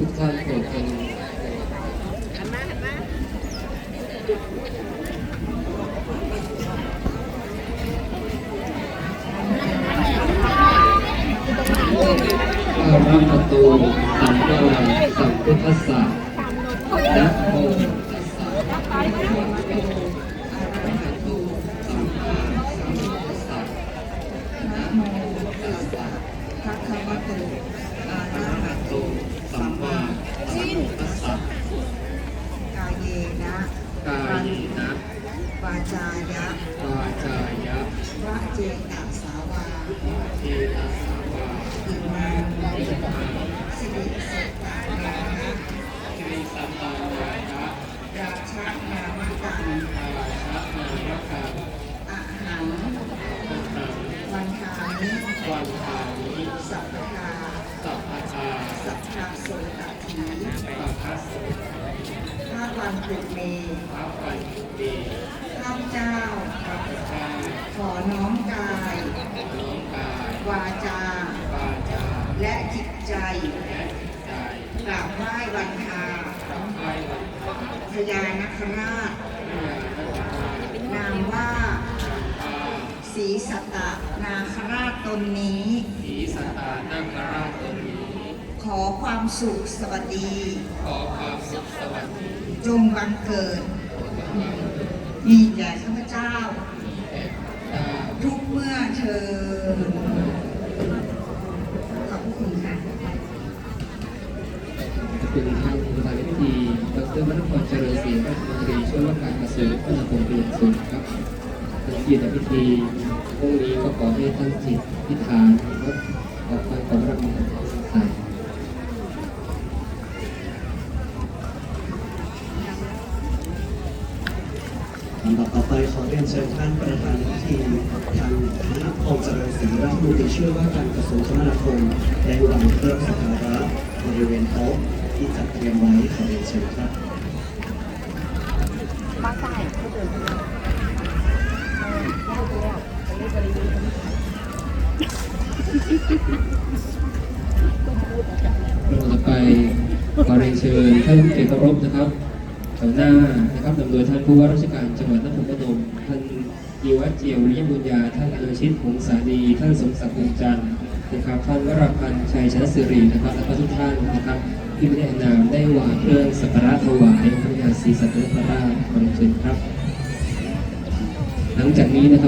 ทุกท่านโปรดเป็นหันมาหันมาข้ารับประตูสัมมาสัมพุทธัสสะนะโมตัสสะภะคะวะโตอะระหะโตสัมมาสัมพุทธัสสะนะโมตัสสะภะคะวะโต กายนะวาจายะวาจายะวะเจตสาวาเทนะสาวาอิมาสิริสัตตานะสิริสัตตานะราชนามตังราชนายคังอะหังอัตตังวันทานิวันทานิสัพพทาสัพพทาสัพพะโสตถีปัพพสสุข้าวันตุเมพระปัญจุเตข้าพเจ้าข้าพเจ้า ขอน้อมกายน้อมกายวาจาวาจาและจิตใจและจิตใจกราบไหว้วันทารับไหว้วันพระพญานาชพราช นามว่าอาศรีสตตนาคราชตนนี้สีสตตานาคราชตนนี้ ขอความสุขสวัสดี ขอความสุขสวัสดี จงบังเกิด มีแก่ข้าพเจ้าแด่ข้าพเจ้าทุกเมื่อเธอญขอบพระคุณค่ะขอบคุณท่านประธานพิธีดรมณพรเจริญศรีรัฐมนตรีช่วยว่าการกระทรวงคมนาคมเป็นอย่างสูงครับในที่ในพิธีพรุ่งนี้ก็ขอให้ท่านจิตพิธานครับขอความขอบรับมีความสำคัญ ลำดับต่อไปขอเรียนเชิญท่านประธานพิธีทางคณะพงศ์เจริญศรีรัฐมนตรีช่วยว่าการกระทรวงคมนาคมได้วางเครื่องสักการะบริเวณโต๊ะที่จัดเตรียมไว้ขอเรียนเชิญครับบ้าใต้เขาเดินมาเออได้แล้วไปบริวารลำดับต่อไปขอเรียนเชิญท่านผู้เกียรติเคารพนะครับ ต่อหน้านะครับนำโดยท่านผู้ว่าราชการจังหวัดนครปฐมท่านยีวัฒเจียวริยบุญญา ท่านอาชิตหงสาดีท่านสมศักดิ์วงจันทร์นะครับท่านวรพันธ์ชัยชนะสิรินะครับและก็ทุกท่านนะครับที่ไม่ได้นามได้วางเครื่องสักการะถวายพระยาศรีสัตนคราชขอเรียนเชิญครับ หลังจากนี้นะครับ